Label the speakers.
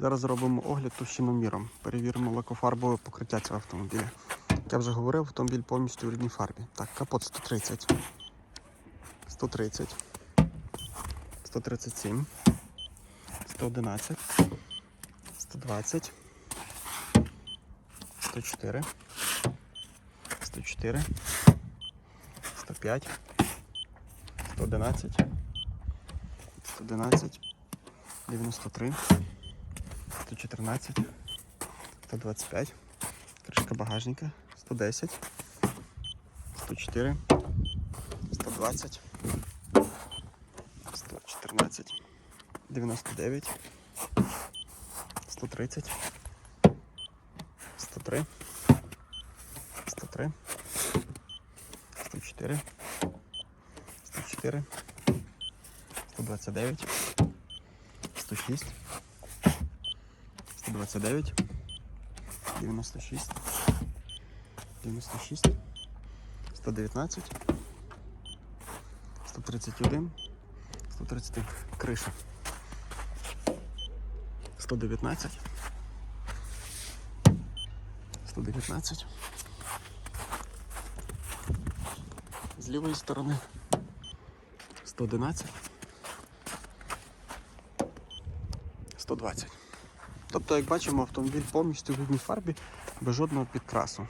Speaker 1: Зараз зробимо огляд товщиноміром. Перевіримо лакофарбове покриття цього автомобіля. Як я вже говорив, автомобіль повністю в рідній фарбі. Так, капот 130. 130. 137. 111. 120. 104. 104. 105. 111. 111. 93. 114. 125. Кришка багажника. 110. 104. 120. 114. 99. 130. 103. 103. 104. 104. 129. 106. 129. 96. 96. 119. 131. 130. Криша. 119. 119. З лівої сторони 111. 120. Тобто, як бачимо, автомобіль повністю в рідній фарбі без жодного підкрасу.